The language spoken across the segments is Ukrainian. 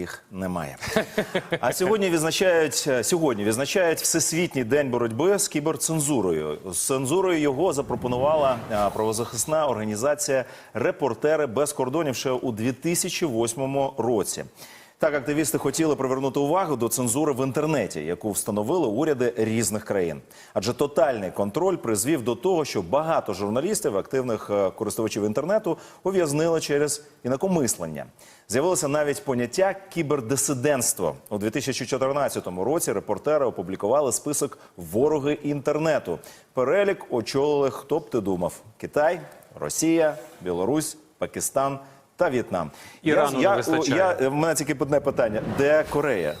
їх немає. А сьогодні відзначають сьогодні відзначають Всесвітній день боротьби з кіберцензурою. З цензурою його запропонувала правозахисна організація Репортери без кордонів ще у 2008 році. Так, активісти хотіли привернути увагу до цензури в інтернеті, яку встановили уряди різних країн. Адже тотальний контроль призвів до того, що багато журналістів, активних е, користувачів інтернету, ув'язнили через інакомислення. З'явилося навіть поняття кібердисидентство. У 2014 році репортери опублікували список вороги інтернету. Перелік очолили, хто б ти думав: Китай, Росія, Білорусь, Пакистан та В'єтнам. Ірану не я, вистачає. я, в мене тільки одне питання: де Корея?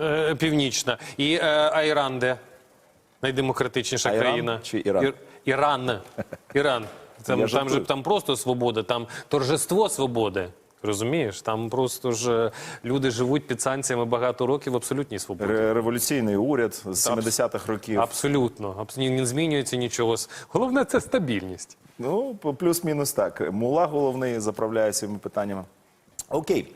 Е, Північна. І е, а Іран де? Найдемократичніша Айран країна. чи Іран? Ір- Іран. Іран. Там, Я там, же, там просто свобода, там торжество свободи. Розумієш? Там просто ж е, люди живуть під санкціями багато років в абсолютній свободі. Ре- Революційний уряд з 70-х років. Абсолютно. абсолютно Не змінюється нічого. Головне це стабільність. Ну, по- плюс-мінус так. Мула головний заправляє цими питаннями. Окей.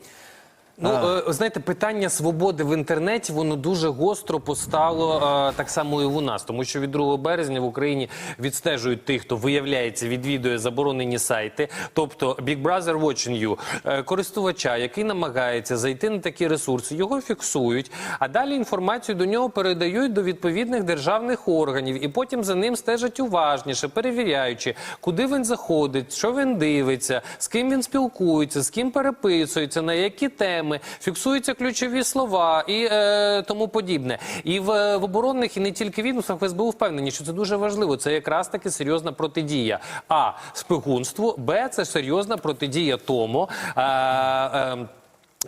Ну, е, знаєте, питання свободи в інтернеті воно дуже гостро постало е, так само і у нас, тому що від 2 березня в Україні відстежують тих, хто виявляється, відвідує заборонені сайти. Тобто Big Brother Watching You, е, користувача, який намагається зайти на такі ресурси, його фіксують, а далі інформацію до нього передають до відповідних державних органів, і потім за ним стежать уважніше, перевіряючи, куди він заходить, що він дивиться, з ким він спілкується, з ким переписується, на які теми, фіксуються ключові слова і е, тому подібне. І в, в оборонних і не тільки відомствах в СБУ впевнені, що це дуже важливо. Це якраз таки серйозна протидія. А спигунству, Б це серйозна протидія тому. Е, е,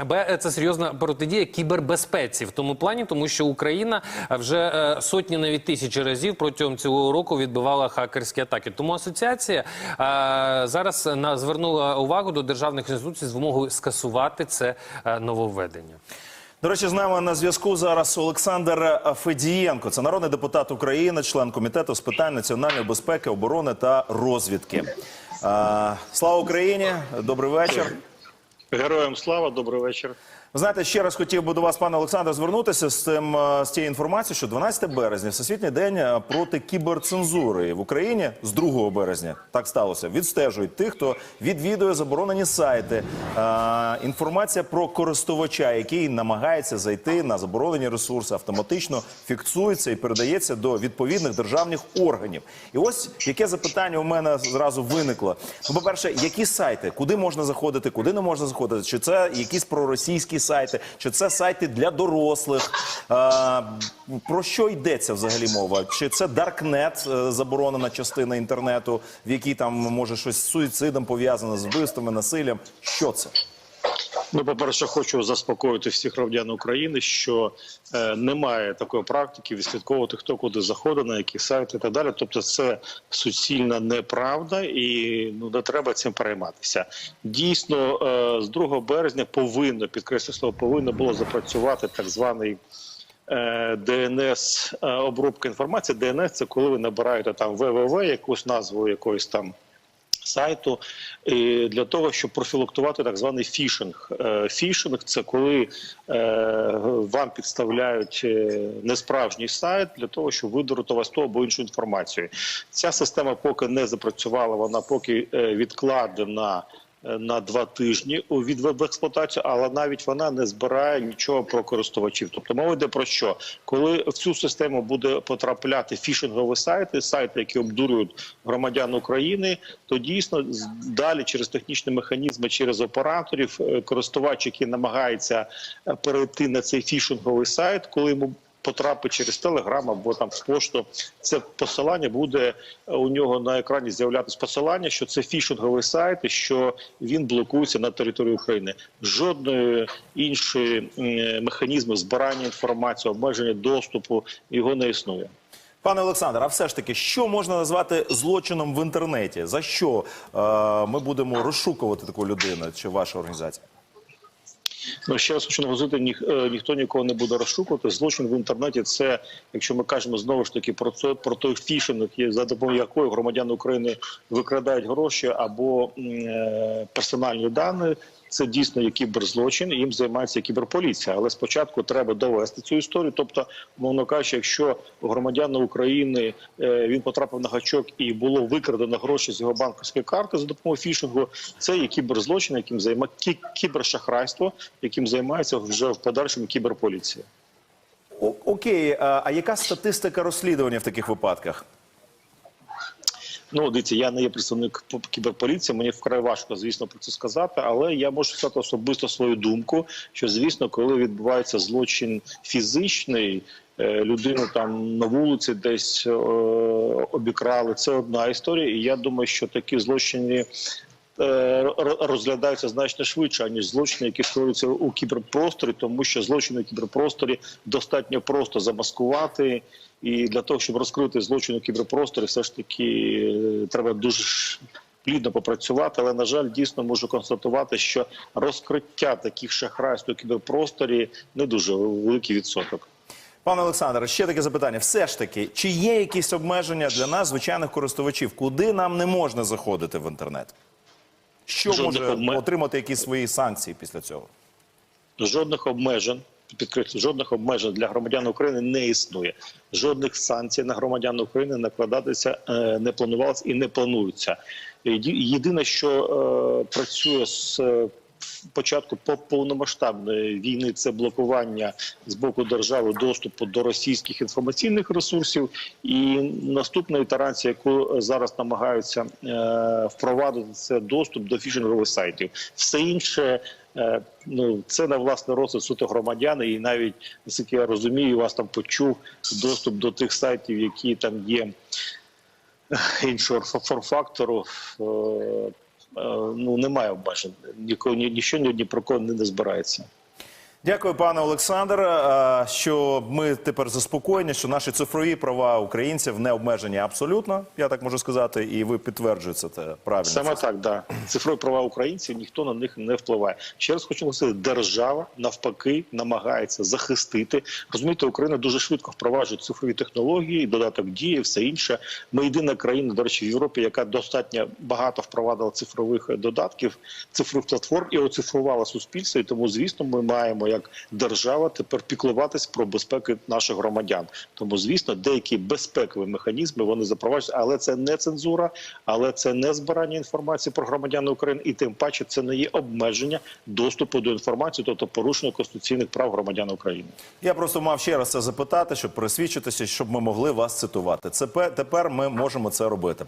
Б це серйозна протидія кібербезпеці в тому плані, тому що Україна вже е, сотні навіть тисячі разів протягом цього року відбивала хакерські атаки. Тому асоціація е, зараз на звернула увагу до державних інституцій з вимогою скасувати це е, нововведення. До речі, з нами на зв'язку зараз Олександр Федієнко. Це народний депутат України, член комітету з питань національної безпеки, оборони та розвідки. А, слава Україні! Добрий вечір. Героям слава, добрий вечір. Ви знаєте, ще раз хотів би до вас, пане Олександре, звернутися з цим е, з тією інформацією, що 12 березня, всесвітній день е, проти кіберцензури в Україні з 2 березня так сталося. Відстежують тих, хто відвідує заборонені сайти. Е, інформація про користувача, який намагається зайти на заборонені ресурси, автоматично фіксується і передається до відповідних державних органів. І ось яке запитання у мене зразу виникло. Ну, по-перше, які сайти, куди можна заходити, куди не можна заходити? Чи це якісь проросійські сайти, чи це сайти для дорослих? А, про що йдеться взагалі мова? Чи це Даркнет, е, заборонена частина інтернету, в якій там може щось з суїцидом пов'язане, з вбивствами, насиллям? Що це? Ну, по-перше, хочу заспокоїти всіх громадян України, що е, немає такої практики відслідковувати, хто куди заходить, на які сайти і так далі. Тобто, це суцільна неправда, і ну не треба цим перейматися. Дійсно, е, з 2 березня повинно підкреслю слово повинно було запрацювати так званий. е, ДНС е, обробка інформації. ДНС це коли ви набираєте там ВВВ, якусь назву якоїсь там сайту для того, щоб профілактувати так званий фішинг. Е, Фішинг це коли е, вам підставляють е, несправжній сайт для того, щоб видурити вас ту або іншу інформацію. Ця система поки не запрацювала, вона поки відкладена. Е, На два тижні від експлуатацію, але навіть вона не збирає нічого про користувачів. Тобто мова йде про що, коли в цю систему буде потрапляти фішингові сайти, сайти, які обдурюють громадян України, то дійсно далі через технічні механізми, через операторів, е, користувач, який намагається е, перейти на цей фішинговий сайт, коли йому потрапить через телеграм або там в пошту, це посилання буде е, у нього на екрані з'являтися посилання, що це фішинговий сайт, що він блокується на території України. Жодної іншої механізму збирання інформації, обмеження доступу його не існує. Пане Олександр, а все ж таки, що можна назвати злочином в інтернеті? За що е, ми будемо розшукувати таку людину чи ваша організація? Ну, ще раз хочу наголосити, ніх, е, ніхто нікого не буде розшукувати. Злочин в інтернеті це, якщо ми кажемо знову ж таки про це про той фішинг, за допомогою якої громадяни України викрадають гроші або е, персональні дані. Це дійсно є кіберзлочин, і їм займається кіберполіція. Але спочатку треба довести цю історію. Тобто, мовно кажучи, якщо у громадяна України е, він потрапив на гачок і було викрадено гроші з його банківської карти за допомогою фішингу, це є кіберзлочин, яким займає кібершахрайство, яким займається вже в подальшому кіберполіція. О- Окей, а яка статистика розслідування в таких випадках? Ну, дивіться, я не є представник кіберполіції, мені вкрай важко, звісно, про це сказати, але я можу сказати особисто свою думку, що звісно, коли відбувається злочин фізичний, е, людину там на вулиці десь е, обікрали, це одна історія. І я думаю, що такі злочини. Е, Розглядаються значно швидше аніж злочини, які скоюються у кіберпросторі, тому що злочини у кіберпросторі достатньо просто замаскувати. І для того, щоб розкрити злочин у кіберпросторі, все ж таки е, треба дуже плідно попрацювати. Але на жаль, дійсно можу констатувати, що розкриття таких шахрайств у кіберпросторі не дуже великий відсоток. Пане Олександре, ще таке запитання. Все ж таки, чи є якісь обмеження для нас, звичайних користувачів, куди нам не можна заходити в інтернет? Що Жодних може обме- отримати якісь свої санкції після цього? жодних обмежень. Підкреслю, жодних обмежень для громадян України не існує. Жодних санкцій на громадян України накладатися е, не планувалося і не планується. Єдине, що е, працює з е, початку повномасштабної війни, це блокування з боку держави доступу до російських інформаційних ресурсів. І наступна ітерація, яку зараз намагаються е, впровадити, це доступ до фішингових сайтів. Все інше. Е, Ну, це на власне розсуд суто громадяни, і навіть наскільки я розумію, вас там почув доступ до тих сайтів, які там є е, іншого форм-фактору. Е, Ну немає обмежень. Нікого ні, ні, ні про кого не, не збирається. Дякую, пане Олександр. е, Що ми тепер заспокоєні, що наші цифрові права українців не обмежені абсолютно, я так можу сказати, і ви підтверджуєте це правильно. Саме так, да цифрові права українців ніхто на них не впливає. Ще раз хочу наголосити, держава навпаки намагається захистити. Розумієте, Україна дуже швидко впроваджує цифрові технології, додаток дії, все інше. Ми єдина країна, до речі, в Європі, яка достатньо багато впровадила цифрових додатків, цифрових платформ і оцифрувала суспільство. І тому, звісно, ми маємо як держава тепер піклуватись про безпеку наших громадян. Тому, звісно, деякі безпекові механізми вони запроваджують, але це не цензура, але це не збирання інформації про громадян України, і тим паче це не є обмеження доступу до інформації, тобто порушення конституційних прав громадян України. Я просто мав ще раз це запитати, щоб присвідчитися, щоб ми могли вас цитувати. Це тепер ми можемо це робити.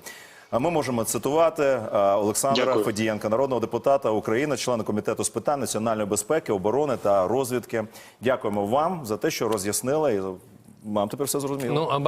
А ми можемо цитувати е, Олександра Дякую. Федієнка, народного депутата України, члена комітету з питань національної безпеки, оборони та розвідки. Дякуємо вам за те, що роз'яснили і вам тепер все зрозуміло. Ну, а